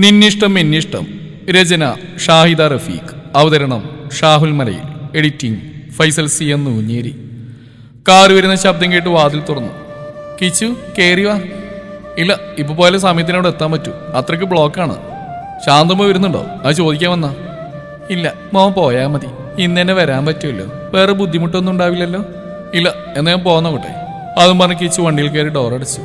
നിന്നിഷ്ടം എന്നിഷ്ടം. രചന ഷാഹിദ റഫീഖ്. അവതരണം ഷാഹുൽ മലയിൽ. Editing Faisal C എന്ന് ഊഞ്ഞേരി കാറ് വരുന്ന ശബ്ദം കേട്ട് വാതിൽ തുറന്നു. കിച്ചു കേറി വാ. ഇല്ല ഇപ്പൊ സമയത്തിന് സമയത്തിനോട് എത്താൻ പറ്റൂ. അത്രയ്ക്ക് ബ്ലോക്കാണ്. ശാന്തമ്മ വരുന്നുണ്ടോ? അത് ചോദിക്കാൻ വന്നാ. ഇല്ല മോൻ പോയാ മതി. ഇന്ന് തന്നെ വരാൻ പറ്റുമല്ലോ വേറെ ബുദ്ധിമുട്ടൊന്നും ഉണ്ടാവില്ലല്ലോ. ഇല്ല എന്നാ ഞാൻ പോന്നോട്ടെ. അതും പറഞ്ഞ് കിച്ചു വണ്ടിയിൽ കയറി ഡോർ അടച്ചു.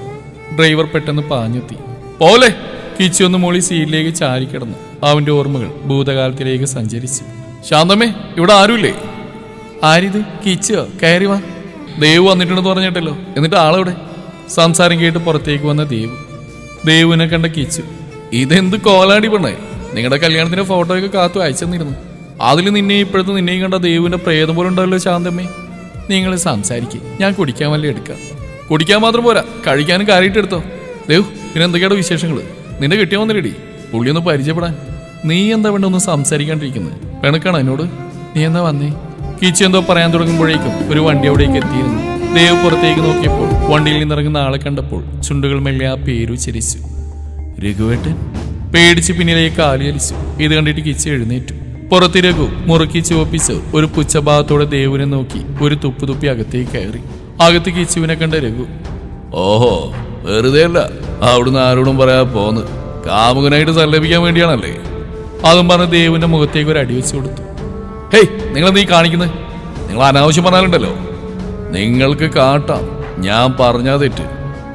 ഡ്രൈവർ പെട്ടെന്ന് പാഞ്ഞെത്തി. പോലെ കിച്ചു ഒന്ന് മോളി സീറ്റിലേക്ക് ചാരിക്കിടന്നു അവന്റെ ഓർമ്മകൾ ഭൂതകാലത്തിലേക്ക് സഞ്ചരിച്ചു. ശാന്തമ്മേ ഇവിടെ ആരുമില്ലേ? ആരിത്? കിച്ചോ കയറി വാ. ദേവ് വന്നിട്ടുണ്ടെന്ന് പറഞ്ഞിട്ടല്ലോ. എന്നിട്ട് ആളെവിടെ? സംസാരം കേട്ട് പുറത്തേക്ക് വന്ന ദേവ്. ദേവുവിനെ കണ്ട കിച്ചു ഇതെന്ത് കോലാടി പെണ്ണേ? നിങ്ങളുടെ കല്യാണത്തിന്റെ ഫോട്ടോയൊക്കെ കാത്തു അയച്ചെന്നിരുന്നു. അതിൽ നിന്നെ ഇപ്പോഴത്തെ നിന്നെയും കണ്ട ദേവിന്റെ പ്രേതം പോലെ ഉണ്ടല്ലോ ശാന്തമ്മേ. നിങ്ങൾ സംസാരിക്കുക ഞാൻ കുടിക്കാൻ വല്ല എടുക്കാം. കുടിക്കാൻ മാത്രം പോരാ. കഴിക്കാനും കാര്യമായിട്ട് എടുത്തോ. ദേവ് പിന്നെ എന്തൊക്കെയാണ് വിശേഷങ്ങൾ നിന്റെ കിട്ടിയ വന്നില്ലടി പുള്ളി ഒന്ന് പരിചയപ്പെടാൻ. നീ എന്താ വേണ്ട ഒന്ന് സംസാരിക്കാണ്ടിരിക്കുന്നത് പിണക്കാണ് എന്നോട്? നീ എന്താ വന്നേ? കീച്ച എന്തോ പറയാൻ തുടങ്ങുമ്പോഴേക്കും ഒരു വണ്ടി അവിടേക്ക് എത്തിയിരുന്നു. ദേവ് പുറത്തേക്ക് നോക്കിയപ്പോൾ വണ്ടിയിൽ നിന്നിറങ്ങുന്ന ആളെ കണ്ടപ്പോൾ ചുണ്ടുകൾ മെല്ലെ ആ പേരു ചിരിച്ചു രഘുവേട്ടൻ? പേടിച്ച് പിന്നിലേക്ക് ആലിയലിച്ചു ഇത് കണ്ടിട്ട് കിച്ചു എഴുന്നേറ്റു. പുറത്ത് രഘു മുറുക്കി ചുവപ്പിച്ച് ഒരു പുച്ഛഭാവത്തോടെ ദേവിനെ നോക്കി ഒരു തുപ്പു തുപ്പി അകത്തേക്ക് കയറി. അകത്ത് കിച്ചുവിനെ കണ്ട രഘു ഓഹോ വെറുതെ അല്ല അവിടുന്ന് ആരോടും പറയാ പോന്ന്. കാമുകനായിട്ട് സല്ലപിക്കാൻ വേണ്ടിയാണല്ലേ. അതും പറഞ്ഞ് ദേവിന്റെ മുഖത്തേക്ക് ഒരു അടി വെച്ച് കൊടുത്തു. ഹേയ് നിങ്ങൾ നീ കാണിക്കുന്നത് നിങ്ങൾ അനാവശ്യം പറഞ്ഞാലുണ്ടല്ലോ. നിങ്ങൾക്ക് കാട്ടാം. ഞാൻ പറഞ്ഞാ തെറ്റ്.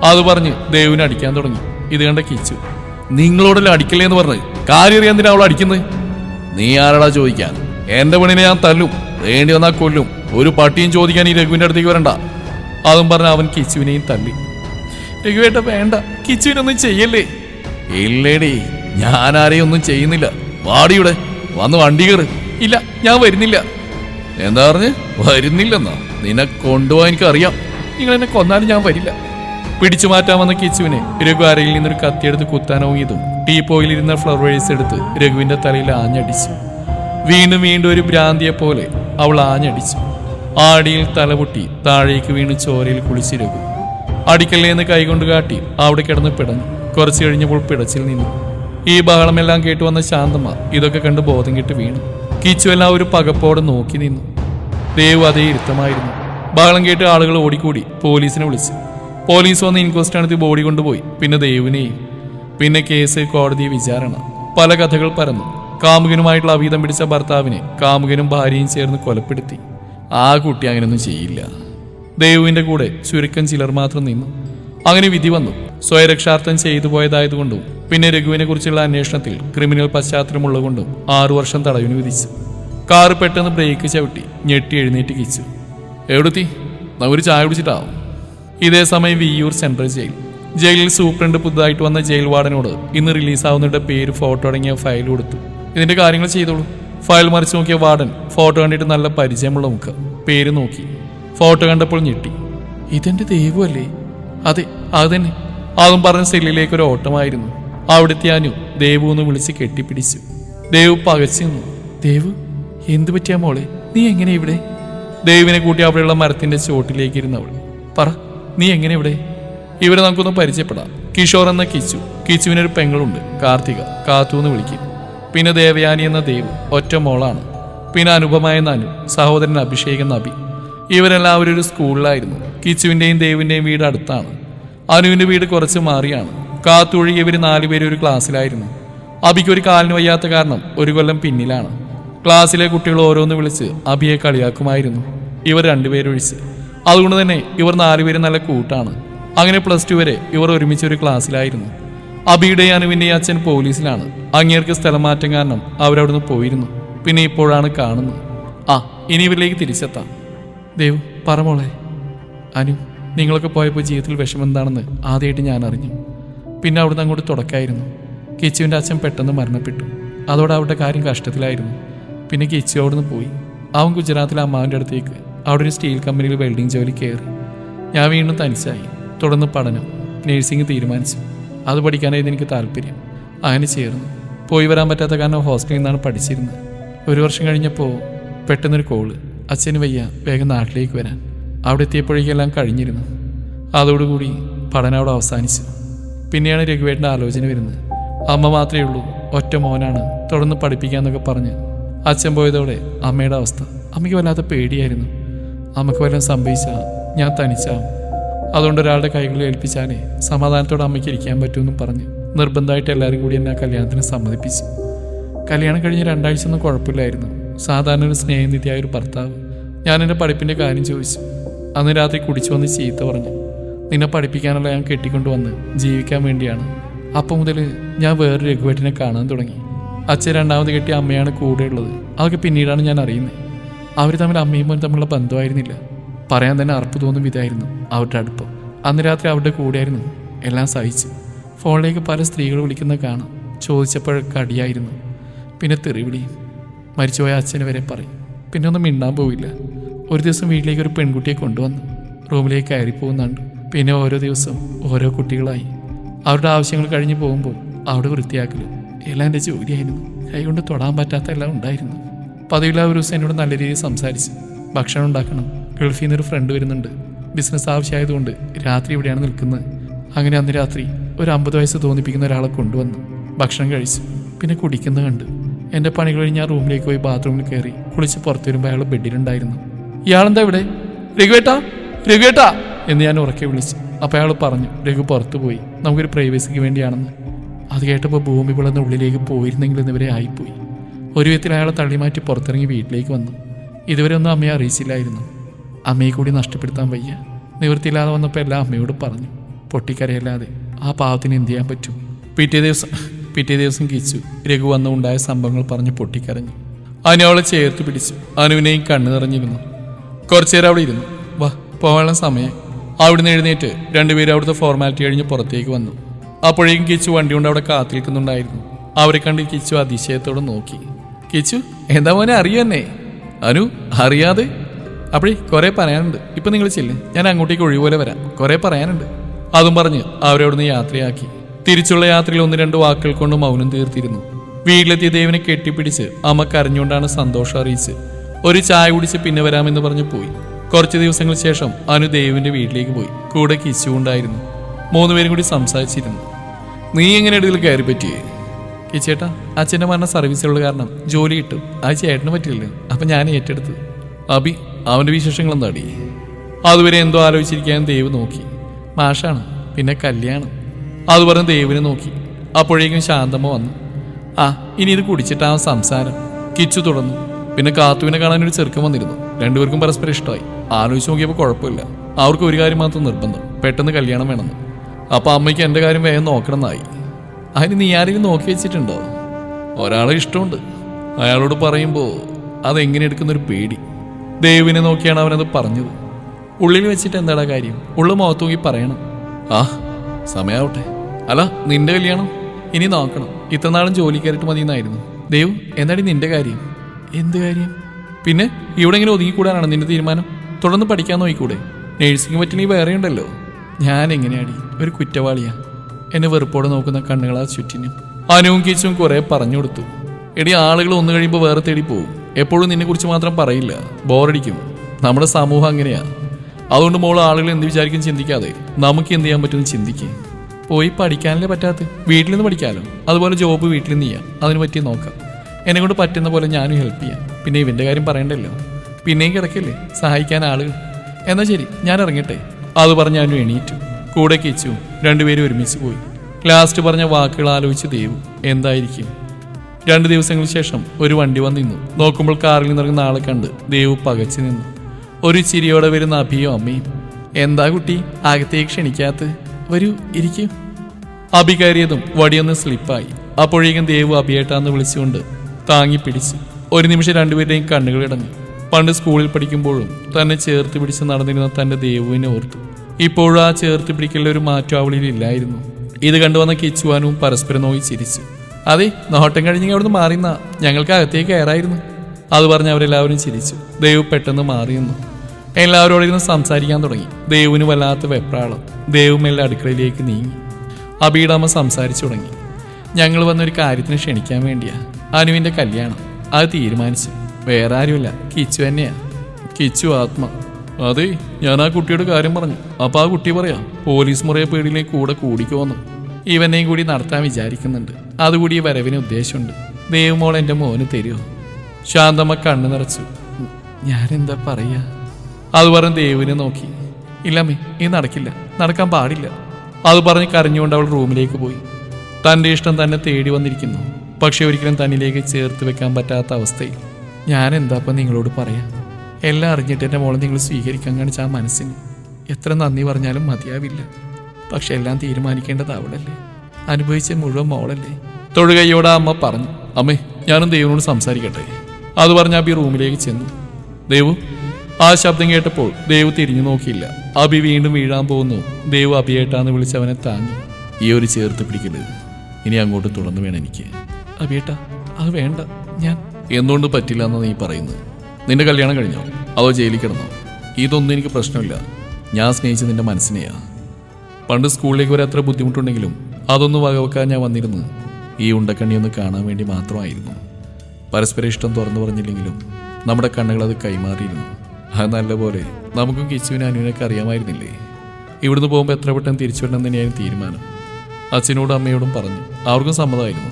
അത് പറഞ്ഞ് ദേവിനെ അടിക്കാൻ തുടങ്ങി. ഇത് കണ്ട കിച്ചു. നിങ്ങളോടല്ല അടിക്കലേ എന്ന് പറഞ്ഞ്. കാര്യം അറിയാൻ എന്തിനാ അവൾ അടിക്കുന്നത് നീ ആരാടാ ചോദിക്കാൻ? എന്റെ പെണ്ണിനെ ഞാൻ തല്ലും. വേണ്ടി വന്നാൽ കൊല്ലും. ഒരു പട്ടിയും ചോദിക്കാൻ ഈ രഘുവിന്റെ അടുത്തേക്ക് വരണ്ട. അതും പറഞ്ഞ് അവൻ കിച്ചുവിനെയും തള്ളി രഘുവേട്ട വേണ്ട. കിച്ചുവിനൊന്നും ചെയ്യല്ലേ? ഇല്ലേടി ഞാൻ ആരെയും ഒന്നും ചെയ്യുന്നില്ല. വാടിയുടെ വന്ന് വണ്ടി കയറ്. ഇല്ല ഞാൻ വരുന്നില്ല. എന്താ പറഞ്ഞ്? വരുന്നില്ലെന്നോ? നിന്നെ കൊണ്ടുപോകാൻ എനിക്കറിയാം. നിങ്ങൾ എന്നെ കൊന്നാലും ഞാൻ വരില്ല. പിടിച്ചു മാറ്റാൻ വന്ന കിച്ചുവിനെ രഘു അരയിൽ നിന്നൊരു കത്തിയെടുത്ത് കുത്താനോങ്ങിയതും ടീപ്പോയിലിരുന്ന ഫ്ലവേഴ്സ് എടുത്ത് രഘുവിന്റെ തലയിൽ ആഞ്ഞടിച്ചു. വീണ്ടും വീണ്ടും ഒരു ഭ്രാന്തിയെ പോലെ അവൾ ആഞ്ഞടിച്ചു. ആടിയിൽ തലപൊട്ടി താഴേക്ക് വീണ് ചോരയിൽ കുളിച്ച് രഘു അടിക്കല്ലേന്ന് കൈകൊണ്ട് കാട്ടി അവിടെ കിടന്ന് പിടഞ്ഞു. കുറച്ചു കഴിഞ്ഞപ്പോൾ പിടച്ചിൽ നിന്നു. ഈ ബഹളമെല്ലാം കേട്ടു വന്ന ശാന്തമ്മ ഇതൊക്കെ കണ്ട് ബോധം കെട്ട് വീണു. കിച്ചുവെല്ലാം ഒരു പകപ്പോടെ നോക്കി നിന്നു. ദേവ് അതേ ഇരുത്തമായിരുന്നു. ബഹളം കേട്ട് ആളുകൾ ഓടിക്കൂടി പോലീസിനെ വിളിച്ചു. പോലീസ് വന്ന് ഇൻക്വസ്റ്റ് നടത്തി ബോഡി കൊണ്ടുപോയി. പിന്നെ ദേവിനെയും പിന്നെ കേസ് കോടതി വിചാരണ. പല കഥകൾ പരന്നു. കാമുകനുമായിട്ടുള്ള അവീതം പിടിച്ച ഭർത്താവിനെ കാമുകനും ഭാര്യയും ചേർന്ന് കൊലപ്പെടുത്തി. ആ കുട്ടി അങ്ങനെയൊന്നും ചെയ്യില്ല. ദേവുവിന്റെ കൂടെ ചുരുക്കം ചിലർ മാത്രം നിന്നു. അങ്ങനെ വിധി വന്നു. സ്വയരക്ഷാർത്ഥം ചെയ്തു പോയതായതുകൊണ്ടും പിന്നെ രഘുവിനെ കുറിച്ചുള്ള അന്വേഷണത്തിൽ ക്രിമിനൽ പശ്ചാത്തലമുള്ളതുകൊണ്ടും ആറു വർഷം തടവിന് വിധിച്ചു. കാറ് പെട്ടെന്ന് ബ്രേക്ക് ചവിട്ടി ഞെട്ടി എഴുന്നേറ്റ് കിച്ചു. എവിടുത്തി? നമുക്കൊരു ചായ കുടിച്ചിട്ടാവും ഇതേ സമയം വിയ്യൂർ സെൻട്രൽ ജയിൽ. ജയിലിൽ സൂപ്രണ്ട് പുതുതായിട്ട് വന്ന ജയിൽ വാർഡനോട് ഇന്ന് റിലീസാവുന്നവരുടെ പേര് ഫോട്ടോ അടങ്ങിയ ഫയൽ കൊടുത്തു. ഇതിന്റെ കാര്യങ്ങൾ ചെയ്തോളൂ. ഫയൽ മറിച്ച് നോക്കിയ വാർഡൻ ഫോട്ടോ കണ്ടിട്ട് നല്ല പരിചയമുള്ള മുഖം. പേര് നോക്കി. ഫോട്ടോ കണ്ടപ്പോൾ ഞെട്ടി. ഇതെന്റെ ദൈവമല്ലേ? അതെ അത് തന്നെ അതും പറഞ്ഞ സെല്ലിലേക്ക് ഒരു ഓട്ടമായിരുന്നു. അവിടുത്തെ ഞാനും ദേവു എന്ന് വിളിച്ച് കെട്ടിപ്പിടിച്ചു. ദേവ് പകച്ചു നിന്നു. ദേവ് എന്തു പറ്റിയാ മോളെ? നീ എങ്ങനെ ഇവിടെ? ദേവിനെ കൂട്ടി അവിടെയുള്ള മരത്തിന്റെ ചോട്ടിലേക്ക് ഇരുന്നവൾ പറ നീ എങ്ങനെ ഇവിടെ? ഇവരെ നമുക്കൊന്ന് പരിചയപ്പെടാം. കിഷോർ എന്ന കിച്ചു. കിച്ചുവിനൊരു പെങ്ങളുണ്ട് കാർത്തിക. കാത്തു എന്ന് വിളിക്കും. പിന്നെ ദേവയാനി എന്ന ദേവ് ഒറ്റ മോളാണ്. പിന്നെ അനുപമ എന്ന അനു സഹോദരൻ അഭിഷേക് അഭി. ഇവരെല്ലാവരും ഒരു സ്കൂളിലായിരുന്നു. കിച്ചുവിന്റെയും ദേവിന്റെയും വീട് അടുത്താണ്. അനുവിന്റെ വീട് കുറച്ച് മാറിയാണ്. കാത്തൊഴി ഇവർ നാലുപേരും ഒരു ക്ലാസ്സിലായിരുന്നു. അബിക്ക് ഒരു കാലിന് വയ്യാത്ത കാരണം ഒരു കൊല്ലം പിന്നിലാണ്. ക്ലാസ്സിലെ കുട്ടികൾ ഓരോന്ന് വിളിച്ച് അബിയെ കളിയാക്കുമായിരുന്നു. ഇവർ രണ്ടുപേരൊഴിച്ച് അതുകൊണ്ട് തന്നെ ഇവർ നാലുപേരും നല്ല കൂട്ടാണ്. അങ്ങനെ പ്ലസ് ടു വരെ ഇവർ ഒരുമിച്ച് ഒരു ക്ലാസ്സിലായിരുന്നു. അബിയുടെയും അനുവിന്റെയും അച്ഛൻ പോലീസിലാണ്. അങ്ങേർക്ക് സ്ഥലം മാറ്റം കാരണം അവരവിടുന്ന് പോയിരുന്നു. പിന്നെ ഇപ്പോഴാണ് കാണുന്നത്. ആ ഇനി ഇവരിലേക്ക് തിരിച്ചെത്താം. ദേവ് പറമോളെ. അനു നിങ്ങളൊക്കെ പോയപ്പോൾ ജീവിതത്തിൽ വിഷമം എന്താണെന്ന് ആദ്യമായിട്ട് ഞാൻ അറിഞ്ഞു. പിന്നെ അവിടുന്ന് അങ്ങോട്ട് തുടക്കായിരുന്നു. കിച്ചുവിന്റെ അച്ഛൻ പെട്ടെന്ന് മരണപ്പെട്ടു. അതോടെ അവിടെ കാര്യം കഷ്ടത്തിലായിരുന്നു. പിന്നെ കിച്ചു അവിടുന്ന് പോയി. അവൻ ഗുജറാത്തിലെ അമ്മാവിന്റെ അടുത്തേക്ക് അവിടെ ഒരു സ്റ്റീൽ കമ്പനിയിൽ വെൽഡിംഗ് ജോലി കയറി. ഞാൻ വീണ്ടും തനിച്ചായി. തുടർന്ന് പഠനം നേഴ്സിംഗ് തീരുമാനിച്ചു. അത് പഠിക്കാനായിരുന്നു എനിക്ക് താല്പര്യം. അങ്ങനെ ചേർന്നു. പോയി വരാൻ പറ്റാത്ത കാരണം ഹോസ്റ്റലിൽ നിന്നാണ് പഠിച്ചിരുന്നത്. ഒരു വർഷം കഴിഞ്ഞപ്പോൾ പെട്ടെന്നൊരു കോൾ. അച്ഛന് വയ്യ വേഗം നാട്ടിലേക്ക് വരാൻ. അവിടെ എത്തിയപ്പോഴേക്കെല്ലാം കഴിഞ്ഞിരുന്നു. അതോടുകൂടി പഠനം അവിടെ അവസാനിച്ചു. പിന്നെയാണ് രഘുവേട്ടന്റെ ആലോചന വരുന്നത്. അമ്മ മാത്രമേ ഉള്ളൂ ഒറ്റ മോനാണ്. തുടർന്ന് പഠിപ്പിക്കാന്നൊക്കെ പറഞ്ഞ് അച്ഛൻ പോയതോടെ അമ്മയുടെ അവസ്ഥ. അമ്മയ്ക്ക് വല്ലാത്ത പേടിയായിരുന്നു. അമ്മയ്ക്ക് വല്ലതും സംഭവിച്ചാൽ ഞാൻ തനിച്ചാവും അതുകൊണ്ട് ഒരാളുടെ കൈകളിൽ ഏൽപ്പിച്ചാലേ സമാധാനത്തോടെ അമ്മയ്ക്ക് ഇരിക്കാൻ പറ്റുമെന്നും പറഞ്ഞ് നിർബന്ധമായിട്ട് എല്ലാവരും കൂടി എന്നെ കല്യാണത്തിന് സമ്മതിപ്പിച്ചു. കല്യാണം കഴിഞ്ഞ് രണ്ടാഴ്ച ഒന്നും കുഴപ്പമില്ലായിരുന്നു. സാധാരണ ഒരു സ്നേഹനിധിയായ ഒരു ഭർത്താവ്. ഞാൻ എന്റെ പഠിപ്പിന്റെ കാര്യം ചോദിച്ചു. അന്ന് രാത്രി കുടിച്ചു വന്ന് ചീത്ത പറഞ്ഞു. നിന്നെ പഠിപ്പിക്കാനുള്ള ഞാൻ കെട്ടിക്കൊണ്ടുവന്ന് ജീവിക്കാൻ വേണ്ടിയാണ്. അപ്പം മുതൽ ഞാൻ വേറൊരു രഘുവേട്ടിനെ കാണാൻ തുടങ്ങി. അച്ഛൻ രണ്ടാമത് കെട്ടിയ അമ്മയാണ് കൂടെയുള്ളത് അതൊക്കെ പിന്നീടാണ് ഞാൻ അറിയുന്നത്. അവർ തമ്മിൽ അമ്മയും മോനും തമ്മിലുള്ള ബന്ധമായിരുന്നില്ല. പറയാൻ തന്നെ അറപ്പ് തോന്നും ഇതായിരുന്നു അവരുടെ അടുപ്പം. അന്ന് രാത്രി അവരുടെ കൂടെയായിരുന്നു. എല്ലാം സഹിച്ചു. ഫോണിലേക്ക് പല സ്ത്രീകൾ വിളിക്കുന്ന കാണാം. ചോദിച്ചപ്പോഴൊക്കെ അടിയായിരുന്നു. പിന്നെ തെറിവിളിയും മരിച്ചുപോയ അച്ഛന് വരെ പറയും. പിന്നെ ഒന്നും മിണ്ടാൻ പോവില്ല. ഒരു ദിവസം വീട്ടിലേക്ക് ഒരു പെൺകുട്ടിയെ കൊണ്ടുവന്നു. റൂമിലേക്ക് കയറി പോകുന്നുണ്ട് പിന്നെ ഓരോ ദിവസം ഓരോ കുട്ടികളായി. അവരുടെ ആവശ്യങ്ങൾ കഴിഞ്ഞ് പോകുമ്പോൾ അവിടെ വൃത്തിയാക്കലും. എല്ലാം എന്റെ ജോലിയായിരുന്നു. കൈകൊണ്ട് തൊടാൻ പറ്റാത്ത എല്ലാം ഉണ്ടായിരുന്നു. പതിവില്ല ഒരു ദിവസം എന്നോട് നല്ല രീതിയിൽ സംസാരിച്ചു ഭക്ഷണം ഉണ്ടാക്കണം. ഗൾഫിൽ നിന്നൊരു ഫ്രണ്ട് വരുന്നുണ്ട്. ബിസിനസ് ആവശ്യമായതുകൊണ്ട് രാത്രി ഇവിടെയാണ് നിൽക്കുന്നത്. അങ്ങനെ അന്ന് രാത്രി ഒരു അമ്പത് വയസ്സ് തോന്നിപ്പിക്കുന്ന ഒരാളെ കൊണ്ടുവന്നു. ഭക്ഷണം കഴിച്ചു. പിന്നെ കുടിക്കുന്നത് കണ്ടു. എന്റെ പണി കഴിഞ്ഞ് ഞാൻ റൂമിലേക്ക് പോയി ബാത്റൂമിൽ കയറി കുളിച്ച് പുറത്തു വരുമ്പോൾ അയാൾ ബെഡിലുണ്ടായിരുന്നു. ഇയാളെന്താ ഇവിടെ? രഘുവേട്ടാ രഘുവേട്ടാ എന്ന് ഞാൻ ഉറക്കെ വിളിച്ചു. അപ്പോൾ അയാൾ പറഞ്ഞു രഘു പുറത്തു പോയി. നമുക്കൊരു പ്രൈവസിക്ക് വേണ്ടിയാണെന്ന്. അത് കേട്ടപ്പോൾ ഭൂമി പിളർന്ന് ഉള്ളിലേക്ക് പോയിരുന്നെങ്കിൽ എന്നിവരെ ആയിപ്പോയി. ഒരു വിധത്തിൽ അയാളെ തള്ളിമാറ്റി പുറത്തിറങ്ങി വീട്ടിലേക്ക് വന്നു. ഇതുവരെ ഒന്നും അമ്മയെ അറിയിച്ചില്ലായിരുന്നു. അമ്മയെ കൂടി നഷ്ടപ്പെടുത്താൻ വയ്യ. നിവൃത്തിയില്ലാതെ വന്നപ്പോൾ എല്ലാം അമ്മയോട് പറഞ്ഞു. പൊട്ടിക്കരയല്ലാതെ ആ പാവത്തിന് എന്ത് ചെയ്യാൻ പറ്റും? പിറ്റേ ദിവസം പിറ്റേ ദിവസം കിച്ചു രഘു വന്ന് ഉണ്ടായ സംഭവങ്ങൾ പറഞ്ഞ് പൊട്ടിക്കരഞ്ഞു. അനു അവളെ ചേർത്ത് പിടിച്ചു. അനുവിനെയും കണ്ണു നിറഞ്ഞിരുന്നു. കുറച്ചേരം അവിടെ ഇരുന്നു. വാ പോകാനുള്ള സമയം. അവിടുന്ന് എഴുന്നേറ്റ് രണ്ടുപേരും അവിടുത്തെ ഫോർമാലിറ്റി കഴിഞ്ഞ് പുറത്തേക്ക് വന്നു. അപ്പോഴേക്കും കിച്ചു വണ്ടി കൊണ്ട് അവിടെ കാത്തിരിക്കുന്നുണ്ടായിരുന്നു. അവരെ കണ്ട് കിച്ചു അതിശയത്തോടെ നോക്കി. കിച്ചു എന്താ മോനെ അറിയുന്നേ അനു അറിയാതെ. അപ്പോഴേ കുറെ പറയാനുണ്ട്. ഇപ്പൊ നിങ്ങൾ ചെല്ലേ. ഞാൻ അങ്ങോട്ടേക്ക് ഒഴിവുപോലെ വരാം. കുറെ പറയാനുണ്ട്. അതും പറഞ്ഞ് അവരവിടുന്ന് യാത്രയാക്കി. തിരിച്ചുള്ള യാത്രയിൽ ഒന്ന് രണ്ട് വാക്കുകൾ കൊണ്ട് മൗനം തീർത്തിരുന്നു. വീട്ടിലെത്തിയ ദേവനെ കെട്ടിപ്പിടിച്ച് അമ്മ കരഞ്ഞുകൊണ്ടാണ് സന്തോഷം അറിയിച്ച് ഒരു ചായ കുടിച്ച് പിന്നെ വരാമെന്ന് പറഞ്ഞു പോയി. കുറച്ച് ദിവസങ്ങൾ ശേഷം അനു ദേവിന്റെ വീട്ടിലേക്ക് പോയി. കൂടെ കിച്ചുകൊണ്ടായിരുന്നു മൂന്നുപേരും കൂടി സംസാരിച്ചിരുന്നു. നീ എങ്ങനെ ഇതിൽ കയറി പറ്റിയേ? കിച്ചേട്ടാ അച്ഛന്റെ മരണ സർവീസിലുള്ള കാരണം ജോലി കിട്ടും. അത് ചേട്ടന് പറ്റില്ലല്ലോ. അപ്പം ഞാൻ ഏറ്റെടുത്തു. അബി അവന്റെ വിശേഷങ്ങൾ എന്താടി അതുവരെ എന്തോ ആലോചിച്ചിരിക്കാൻ ദേവ് നോക്കി. മാഷാണ്. പിന്നെ കല്യാണം. അത് പറഞ്ഞ് ദേവിനെ നോക്കി. അപ്പോഴേക്കും ശാന്തമ്മ വന്നു. ആ ഇനി ഇത് കുടിച്ചിട്ടാ സംസാരം. കിച്ചു തുടർന്നു. പിന്നെ കാത്തുവിനെ കാണാൻ ഒരു ചെറുക്കം വന്നിരുന്നു. രണ്ടുപേർക്കും പരസ്പരം ഇഷ്ടമായി. ആലോചിച്ച് നോക്കിയപ്പോൾ കുഴപ്പമില്ല. അവർക്ക് ഒരു കാര്യം മാത്രം നിർബന്ധം. പെട്ടെന്ന് കല്യാണം വേണമെന്ന്. അപ്പൊ അമ്മയ്ക്ക് എന്റെ കാര്യം വേഗം നോക്കണമെന്നായി. അതിന് നീ ആരെങ്കിലും നോക്കി വെച്ചിട്ടുണ്ടോ? ഒരാളെ ഇഷ്ടമുണ്ട്. അയാളോട് പറയുമ്പോൾ അതെങ്ങനെ എടുക്കുന്നൊരു പേടി. ദേവിനെ നോക്കിയാണ് അവനത് പറഞ്ഞത്. ഉള്ളിൽ വെച്ചിട്ട് എന്താടാ കാര്യം? ഉള്ളു മുഖത്ത് നോക്കി പറയണം. ആ സമയാവട്ടെ. അല്ല നിന്റെ കല്യാണം? ഇനി നോക്കണം. ഇത്രനാളും ജോലി കയറിയിട്ട് മതിയെന്നായിരുന്നു. ദേവ് എന്നാടി നിന്റെ കാര്യം? എന്ത് കാര്യം? പിന്നെ ഇവിടെ ഇങ്ങനെ ഒതുങ്ങിക്കൂടാനാണ് നിന്റെ തീരുമാനം? തുടർന്ന് പഠിക്കാൻ നോക്കിക്കൂടെ? നേഴ്സിംഗ് പറ്റില്ലെങ്കിൽ വേറെ ഉണ്ടല്ലോ. ഞാൻ എങ്ങനെയാടി? ഒരു കുറ്റവാളിയാ. എന്നെ വെറുപ്പോടെ നോക്കുന്ന കണ്ണുകളാ ചുറ്റിനും. അനുവും കീച്ചും കുറെ പറഞ്ഞു കൊടുത്തു. എടി ആളുകൾ ഒന്നു കഴിയുമ്പോൾ വേറെ തേടി പോകും എപ്പോഴും നിന്നെ കുറിച്ച് മാത്രം പറയില്ല. ബോറടിക്കും. നമ്മുടെ സമൂഹം അങ്ങനെയാ. അതുകൊണ്ട് മോൾ ആളുകൾ എന്ത് വിചാരിക്കും ചിന്തിക്കാതെ. നമുക്ക് എന്ത് ചെയ്യാൻ പറ്റുമെന്ന് ചിന്തിക്കുക പോയി പഠിക്കാനല്ലേ പറ്റാത്ത? വീട്ടിൽ നിന്ന് പഠിക്കാമല്ലോ അതുപോലെ ജോബ് വീട്ടിൽ നിന്ന് ചെയ്യാം. അതിന് പറ്റി നോക്കാം. എന്നെ കൊണ്ട് പറ്റുന്ന പോലെ ഞാനും ഹെൽപ്പ് ചെയ്യാം. പിന്നെ ഇവന്റെ കാര്യം പറയണ്ടല്ലോ? പിന്നെയും കിടക്കില്ലേ? സഹായിക്കാൻ ആളുകൾ എന്നാൽ ശരി ഞാൻ ഇറങ്ങട്ടെ. അത് പറഞ്ഞ് ഞാനും എണീറ്റു. കൂടെ കിച്ചു രണ്ടുപേരും ഒരുമിച്ച് പോയി. ലാസ്റ്റ് പറഞ്ഞ വാക്കുകൾ ആലോചിച്ച് ദേവു എന്തായിരിക്കും? രണ്ട് ദിവസങ്ങൾക്ക് ശേഷം ഒരു വണ്ടി വന്ന് നിന്നു നോക്കുമ്പോൾ കാറിൽ നിന്നിറങ്ങുന്ന ആളെ കണ്ട് ദേവു പകച്ചു നിന്നു. ഒരു ചിരിയോടെ വരുന്ന അഭിയും അമ്മയും എന്താ കുട്ടി? അകത്തേക്ക് ക്ഷണിക്കാത്ത വരൂ ഇരിക്കൂ. അഭി കയറിയതും വടിയൊന്ന് സ്ലിപ്പായി. അപ്പോഴേക്കും ദേവു അഭിയേട്ടാന്ന് വിളിച്ചുകൊണ്ട് താങ്ങി പിടിച്ചു. ഒരു നിമിഷം രണ്ടുപേരുടെയും കണ്ണുകൾ ഇടഞ്ഞു. പണ്ട് സ്കൂളിൽ പഠിക്കുമ്പോഴും തന്നെ ചേർത്ത് പിടിച്ച് നടന്നിരുന്ന തന്റെ ദേവുവിനെ ഓർത്തു. ഇപ്പോഴും ആ ചേർത്ത് പിടിക്കലിൽ ഒരു മാറ്റം അവളിൽ ഇല്ലായിരുന്നു. ഇത് കണ്ടുവന്ന കിച്ചുവാനും പരസ്പരം നോക്കി ചിരിച്ചു. അതെ നോട്ടം കഴിഞ്ഞ് അവിടുന്ന് മാറിയെന്നാ ഞങ്ങൾക്ക് അകത്തേക്ക് കയറായിരുന്നു. അത് പറഞ്ഞ് അവരെല്ലാവരും ചിരിച്ചു. ദൈവ് പെട്ടെന്ന് മാറി നിന്നു. എല്ലാവരോടും ഇരുന്ന് സംസാരിക്കാൻ തുടങ്ങി. ദേവിന് വല്ലാത്ത വെപ്രാളം. ദേവും എല്ലാം അടുക്കളയിലേക്ക് നീങ്ങി. അബിയുടെ സംസാരിച്ചു തുടങ്ങി. ഞങ്ങൾ വന്നൊരു കാര്യത്തിന് ക്ഷണിക്കാൻ വേണ്ടിയാ. അനുവിന്റെ കല്യാണം. അത് തീരുമാനിച്ചു. വേറെ ആരുമില്ല. കിച്ചു തന്നെയാ. കിച്ചു ആത്മ. അതെ ഞാൻ ആ കുട്ടിയുടെ കാര്യം പറഞ്ഞു. അപ്പോൾ ആ കുട്ടി പറയാം പോലീസ് മുറയെ പേടിയിലേക്ക് കൂടെ കൂടിക്കോന്നു ഇവനെയും കൂടി നടത്താൻ വിചാരിക്കുന്നുണ്ട്. അതുകൂടി ഈ വരവിന് ഉദ്ദേശമുണ്ട്. ദൈവമോൾ എന്റെ മോന് തരുമോ ശാന്തമ്മ കണ്ണു നിറച്ചു. ഞാനെന്താ പറയാ? അത് പറഞ്ഞ് ദേവിനെ നോക്കി. ഇല്ലമ്മേ ഈ നടക്കില്ല. നടക്കാൻ പാടില്ല. അത് പറഞ്ഞ് കരഞ്ഞുകൊണ്ട് അവൾ റൂമിലേക്ക് പോയി. തന്റെ ഇഷ്ടം തന്നെ തേടി വന്നിരിക്കുന്നു. പക്ഷെ ഒരിക്കലും തന്നിലേക്ക് ചേർത്ത് വെക്കാൻ പറ്റാത്ത അവസ്ഥയിൽ. ഞാൻ എന്താപ്പം നിങ്ങളോട് പറയാം? എല്ലാം അറിഞ്ഞിട്ട് എന്റെ മോളെ നിങ്ങൾ സ്വീകരിക്കാൻ കാണിച്ച ആ മനസ്സിന് എത്ര നന്ദി പറഞ്ഞാലും മതിയാവില്ല. പക്ഷെ എല്ലാം തീരുമാനിക്കേണ്ടത് അവളല്ലേ? അനുഭവിച്ച മുഴുവൻ മോളല്ലേ? തൊഴുകയോട് അമ്മ പറഞ്ഞു അമ്മേ ഞാനും ദൈവനോട് സംസാരിക്കട്ടെ. അത് പറഞ്ഞ അബി റൂമിലേക്ക് ചെന്നു. ദേവു ആ ശബ്ദം കേട്ടപ്പോൾ ദേവ് തിരിഞ്ഞു നോക്കിയില്ല. അബി വീണ്ടും വീഴാൻ പോകുന്നു. ദേവ് അബിയേട്ടാന്ന് വിളിച്ച് അവനെ താങ്ങി. ഈ ഒരു ചേർത്ത് പിടിക്കൽ ഇനി അങ്ങോട്ട് തുടർന്ന് വേണം എനിക്ക്. അബിയേട്ടാ അത് വേണ്ട. ഞാൻ എന്തുകൊണ്ട് പറ്റില്ല എന്നാണ് നീ പറയുന്നത്? നിന്റെ കല്യാണം കഴിഞ്ഞോ? അതോ ജയിലിൽ കിടന്നോ? ഇതൊന്നും എനിക്ക് പ്രശ്നമില്ല. ഞാൻ സ്നേഹിച്ച നിന്റെ മനസ്സിനെയാ. പണ്ട് സ്കൂളിലേക്ക് വരെ അത്ര ബുദ്ധിമുട്ടുണ്ടെങ്കിലും അതൊന്ന് വകവെക്കാൻ ഞാൻ വന്നിരുന്നു. ഈ ഉണ്ടക്കണ്ണി ഒന്ന് കാണാൻ വേണ്ടി മാത്രമായിരുന്നു. പരസ്പര ഇഷ്ടം തുറന്നു പറഞ്ഞില്ലെങ്കിലും നമ്മുടെ കണ്ണുകൾ അത് കൈമാറിയിരുന്നു. അത് നല്ലപോലെ നമുക്കും കിച്ചുവിനെ അനുവിനൊക്കെ അറിയാമായിരുന്നില്ലേ? ഇവിടുന്ന് പോകുമ്പോൾ എത്ര പെട്ടെന്ന് തിരിച്ചു വരണം തന്നെയായിരുന്നു തീരുമാനം. അച്ഛനോടും അമ്മയോടും പറഞ്ഞു. അവർക്കും സമ്മതമായിരുന്നു.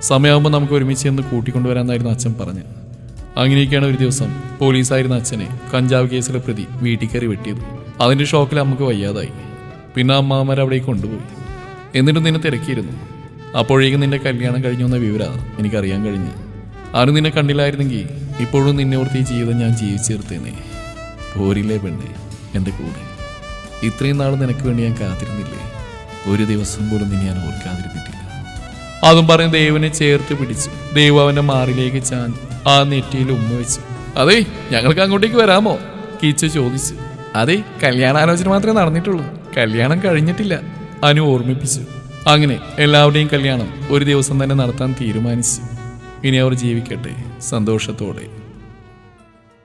സമയമാകുമ്പോൾ നമുക്ക് ഒരുമിച്ച് എന്ന് കൂട്ടിക്കൊണ്ടുവരാമെന്നായിരുന്നു അച്ഛൻ പറഞ്ഞത് അങ്ങനെയൊക്കെയാണ് ഒരു ദിവസം പോലീസായിരുന്ന അച്ഛനെ കഞ്ചാവ് കേസിലെ പ്രതി വീട്ടിൽ കയറി വെട്ടിയത്. അതിന്റെ ഷോക്കിൽ നമുക്ക് വയ്യാതായി. പിന്നെ അമ്മാമാർ അവിടേക്ക് കൊണ്ടുപോയി. എന്നിട്ടും നിന്നെ തിരക്കിയിരുന്നു. അപ്പോഴേക്കും നിന്റെ കല്യാണം കഴിഞ്ഞു എന്ന വിവരമാണ് എനിക്കറിയാൻ കഴിഞ്ഞു. ആരും നിന്നെ കണ്ടില്ലായിരുന്നെങ്കിൽ ഇപ്പോഴും നിന്നെ ഓർത്ത് ജീവിതം ഞാൻ ജീവിച്ചേർത്തേനെ പോരില്ലേ പെണ്ണ് എന്റെ കൂടെ. ഇത്രയും നാൾ നിനക്ക് വേണ്ടി ഞാൻ കാത്തിരുന്നില്ലേ? ഒരു ദിവസം പോലും നിന്നെ ഞാൻ ഓർക്കാതിരുന്നിട്ടില്ല. അതും പറഞ്ഞ് ദേവനെ ചേർത്ത് പിടിച്ചു ദൈവം അവന്റെ മാറിലേക്ക് ചാൻ ആ നെറ്റിയിൽ ഉമ്മ വെച്ചു അതെ ഞങ്ങൾക്ക് അങ്ങോട്ടേക്ക് വരാമോ? കീച്ചു ചോദിച്ചു. അതെ കല്യാണാലോചന മാത്രമേ നടന്നിട്ടുള്ളൂ. കല്യാണം കഴിഞ്ഞിട്ടില്ല അനു ഓർമ്മിപ്പിച്ചു. അങ്ങനെ എല്ലാവരുടെയും കല്യാണം ഒരു ദിവസം തന്നെ നടത്താൻ തീരുമാനിച്ചു. ഇനി അവർ ജീവിക്കട്ടെ. സന്തോഷത്തോടെ.